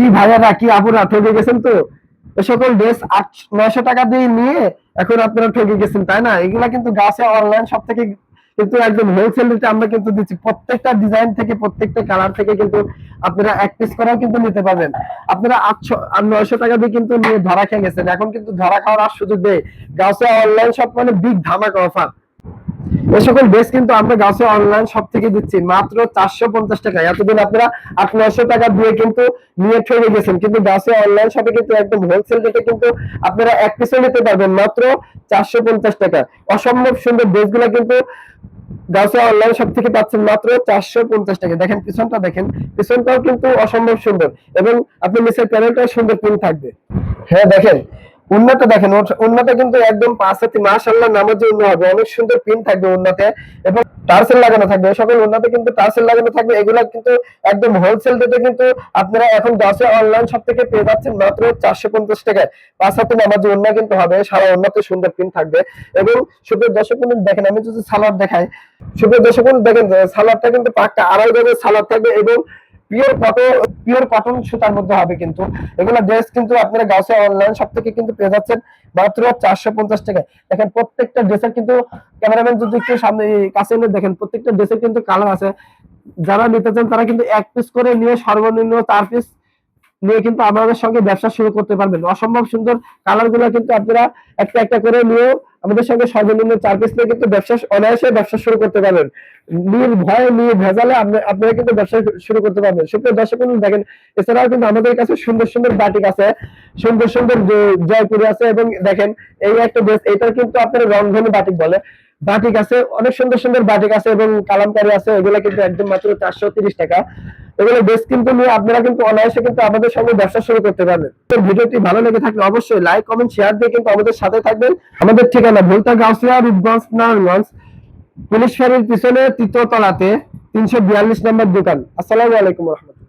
কি ভাইয়ারা, কি আপুরা ঠকে গেছেন তো? সকল ড্রেস আট, নয়শো টাকা দিয়ে নিয়ে এখন আপনারা ঠকে গেছেন, তাই না? এগুলা কিন্তু গাছে অনলাইন সব থেকে কিন্তু একদম হোলসেল রেটে আমরা কিন্তু দিচ্ছি। প্রত্যেকটা ডিজাইন থেকে, প্রত্যেকটা কালার থেকে কিন্তু আপনারা এক পিস করেও কিন্তু নিতে পারবেন। আপনারা আটশো আর নয়শো টাকা দিয়ে কিন্তু নিয়ে ধরা খেয়ে গেছেন। এখন কিন্তু ধরা খাওয়ার আর সুযোগ দেয় গাছে অনলাইন সব মানে বিগ ধামাকা অফার সকল কিন্তু আমরা গাছে অনলাইন সব থেকে দিচ্ছি। মাত্র চারশো পঞ্চাশ টাকা। এতদিন আপনারা আট টাকা দিয়ে কিন্তু নিয়ে গেছেন। কিন্তু গাছে অনলাইন কিন্তু একদম হোলসেল রেটে কিন্তু আপনারা এক নিতে পারবেন। মাত্র চারশো পঞ্চাশ টাকা। অসম্ভব সুন্দর ড্রেসগুলো কিন্তু অনলাইন সব থেকে পাচ্ছেন মাত্র চারশো পঞ্চাশ টাকা। দেখেন, পিছনটা দেখেন। পিছনটাও কিন্তু অসম্ভব সুন্দর। এবং আপনি নিচের সুন্দর প্রিন্ট থাকবে। হ্যাঁ দেখেন। উন্নত দেখেন, উন্নত কিন্তু একদম পাঁচ হাতি নামের যে উন্ন হবে। অনেক সুন্দর প্রিন্ট থাকবে উন্নতে। এবং টার্সেল লাগানো থাকবে। সকল উন্নতে কিন্তু টার্সেল লাগানো থাকবে। এগুলা কিন্তু একদম হোলসেল রেটে কিন্তু আপনারা এখন দশে অনলাইন সব থেকে পেয়ে যাচ্ছেন মাত্র চারশো পঞ্চাশ টাকায়। পাঁচ হাতি নামাজ উন্ন কিন্তু হবে। সারা উন্নতে সুন্দর প্রিন্ট থাকবে। এবং সুপ্রিয় দর্শক বন্ধু, দেখেন, আমি যদি সালাদ দেখাই। সুপ্রিয় দর্শক বন্ধু, দেখেন, সালাদটা কিন্তু পাক্কা। আড়াই গজের সালাদ থাকবে এবং পিওর কটন পিওর কটন সুতার মধ্যে হবে কিন্তু। এগুলো ড্রেস কিন্তু আপনারা গাউসে অনলাইন সব থেকে কিন্তু পেয়ে যাচ্ছেন মাত্র চারশো পঞ্চাশ টাকায়। দেখেন প্রত্যেকটা ড্রেসের কিন্তু ক্যামেরাম্যান যদি একটু সামনে, কাছে এনে দেখেন, প্রত্যেকটা ড্রেসের কিন্তু কালার আছে। যারা নিতে চান তারা কিন্তু এক পিস করে নিয়ে সর্বনিম্ন চার পিস নিয়ে কিন্তু আমাদের সঙ্গে ব্যবসা শুরু করতে পারবেন। অসম্ভব সুন্দর কালারগুলো কিন্তু আপনারা একটা একটা করে নিয়েও আমাদের সঙ্গে সর্বনিম্ন চার পিস নিয়ে কিন্তু ব্যবসা অনায়াসে ব্যবসা শুরু করতে পারবেন। নির ভয়ে নিয়ে ভেজালে আপনি- আপনারা কিন্তু ব্যবসা শুরু করতে পারবেন। সুপ্রিয় দর্শক দেখেন, এছাড়াও কিন্তু আমাদের কাছে সুন্দর সুন্দর বাটিক আছে, সুন্দর সুন্দর জয়পুরি আছে এবং দেখেন, এই একটা ড্রেস এটা কিন্তু আপনার রংধনু বাটিক বলে। বাটিক আছে, অনেক সুন্দর সুন্দর বাটিক আছে এবং কালামকারী আছে, এগুলো কিন্তু একদম মাত্র চারশো টাকা। এগুলো ড্রেস কিন্তু নিয়ে আপনারা কিন্তু অনায়াসে কিন্তু আমাদের সঙ্গে ব্যবসা শুরু করতে পারবেন। তো ভিডিওটি ভালো লেগে থাকলে অবশ্যই লাইক কমেন্ট শেয়ার দিয়ে কিন্তু আমাদের সাথে থাকবেন। আমাদের ঠিকানা ভুলতা গাউসিয়া, রূপগঞ্জ, নারায়ণগঞ্জ। পুলিশ ফাঁড়ির পিছনে তৃতীয় তলাতে তিনশো বিয়াল্লিশ নম্বর দোকান। আসসালামু আলাইকুম রহমতুল্লাহ।